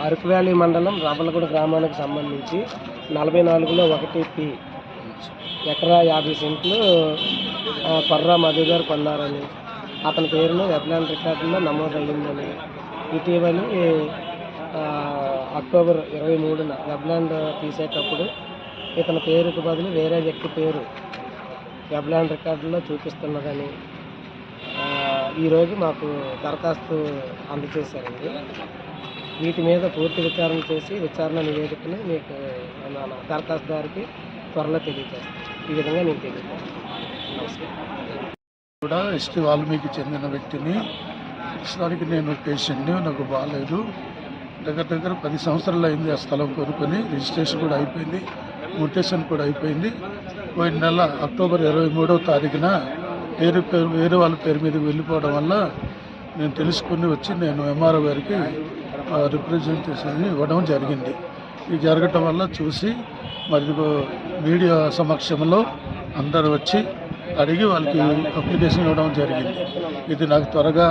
Araku valley మండలం రాబలగూడ గ్రామానికి సంబంధించి నలభై నాలుగులో ఒకటి పి. ఎకరా యాభై సెంట్లు ఆ, కొర్రా మధు గారు కొన్నారని. అతని పేరును వెబ్లాండ్ రికార్డుల్లో నమోదయ్యిందని. ఇటీవలి ఆ, అక్టోబర్ ఇరవై మూడున వెబ్లాండ్ తీసేటప్పుడు ఇతని పేరుకు బదులు వేరే వ్యక్తి పేరు వెబ్లాండ్ రికార్డులో చూపిస్తున్నదని. ఈరోజు మాకు దరఖాస్తు అందజేశారండి. వీటి మీద పూర్తి విచారణ చేసి విచారణ నివేదికని మీకు దరఖాస్తుదారికి త్వరలో తెలియజేస్తాను ఈ విధంగా నేను తెలియజేస్తాను. నమస్కారం కూడా ఎస్టీ వాల్మీకి చెందిన వ్యక్తిని ప్రస్తుతానికి నేను పేషెంట్ని నాకు బాగాలేదు దగ్గర దగ్గర పది సంవత్సరాలు అయింది ఆ స్థలం కొనుక్కొని రిజిస్ట్రేషన్ కూడా అయిపోయింది మ్యూటేషన్ కూడా అయిపోయింది. పోయిన నెల అక్టోబర్ ఇరవై మూడవ తారీఖున వేరే పేరు వేరే వాళ్ళ పేరు మీద వెళ్ళిపోవడం వల్ల నేను తెలుసుకుని వచ్చి నేను ఎంఆర్ఓ గారికి రిప్రజెంటేషన్ ఇవ్వడం జరిగింది. ఇది జరగటం వల్ల చూసి మరి మీడియా సమక్షంలో అందరు వచ్చి అడిగి వాళ్ళకి అప్లికేషన్ ఇవ్వడం జరిగింది. ఇది నాకు త్వరగా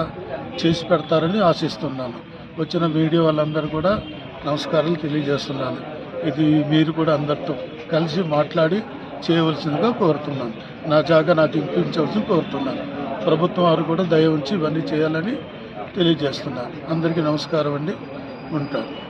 చేసి పెడతారని ఆశిస్తున్నాను. వచ్చిన మీడియా వాళ్ళందరూ కూడా నమస్కారాలు తెలియజేస్తున్నాను. ఇది మీరు కూడా అందరితో కలిసి మాట్లాడి చేయవలసిందిగా కోరుతున్నాను. నా జాగా నాకు ఇప్పించవలసి కోరుతున్నాను. ప్రభుత్వం వారు కూడా దయ ఉంచి ఇవన్నీ చేయాలని తెలియజేస్తున్నాను. అందరికీ నమస్కారం అండి. ఉంటాను.